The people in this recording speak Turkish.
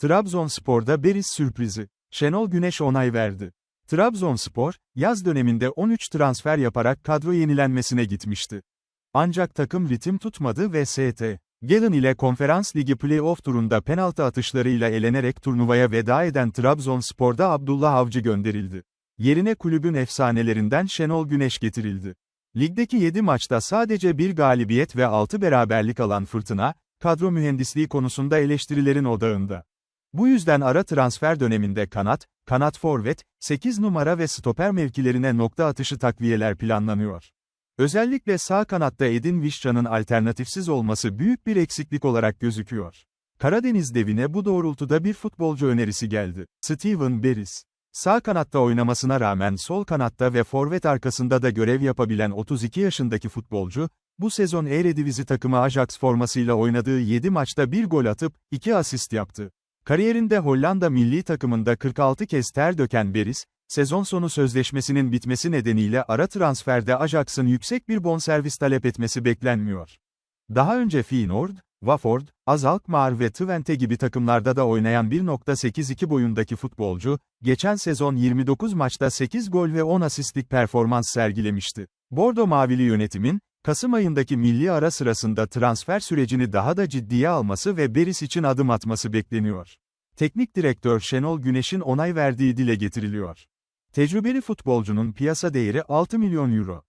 Trabzonspor'da Beris sürprizi. Şenol Güneş onay verdi. Trabzonspor, yaz döneminde 13 transfer yaparak kadro yenilenmesine gitmişti. Ancak takım ritim tutmadı ve ST. Galen ile Konferans Ligi playoff turunda penaltı atışlarıyla elenerek turnuvaya veda eden Trabzonspor'da Abdullah Avcı gönderildi. Yerine kulübün efsanelerinden Şenol Güneş getirildi. Ligdeki 7 maçta sadece bir galibiyet ve 6 beraberlik alan Fırtına, kadro mühendisliği konusunda eleştirilerin odağında. Bu yüzden ara transfer döneminde kanat, kanat forvet, 8 numara ve stoper mevkilerine nokta atışı takviyeler planlanıyor. Özellikle sağ kanatta Edin Vişcan'ın alternatifsiz olması büyük bir eksiklik olarak gözüküyor. Karadeniz devine bu doğrultuda bir futbolcu önerisi geldi. Steven Beris. Sağ kanatta oynamasına rağmen sol kanatta ve forvet arkasında da görev yapabilen 32 yaşındaki futbolcu, bu sezon Eredivisie takımı Ajax formasıyla oynadığı 7 maçta bir gol atıp, 2 asist yaptı. Kariyerinde Hollanda milli takımında 46 kez ter döken Beris, sezon sonu sözleşmesinin bitmesi nedeniyle ara transferde Ajax'ın yüksek bir bonservis talep etmesi beklenmiyor. Daha önce Feyenoord, Watford, AZ Alkmaar ve Twente gibi takımlarda da oynayan 1.82 boyundaki futbolcu, geçen sezon 29 maçta 8 gol ve 10 asistlik performans sergilemişti. Bordo Mavili yönetimin, Kasım ayındaki milli ara sırasında transfer sürecini daha da ciddiye alması ve Beris için adım atması bekleniyor. Teknik direktör Şenol Güneş'in onay verdiği dile getiriliyor. Tecrübeli futbolcunun piyasa değeri 6 milyon euro.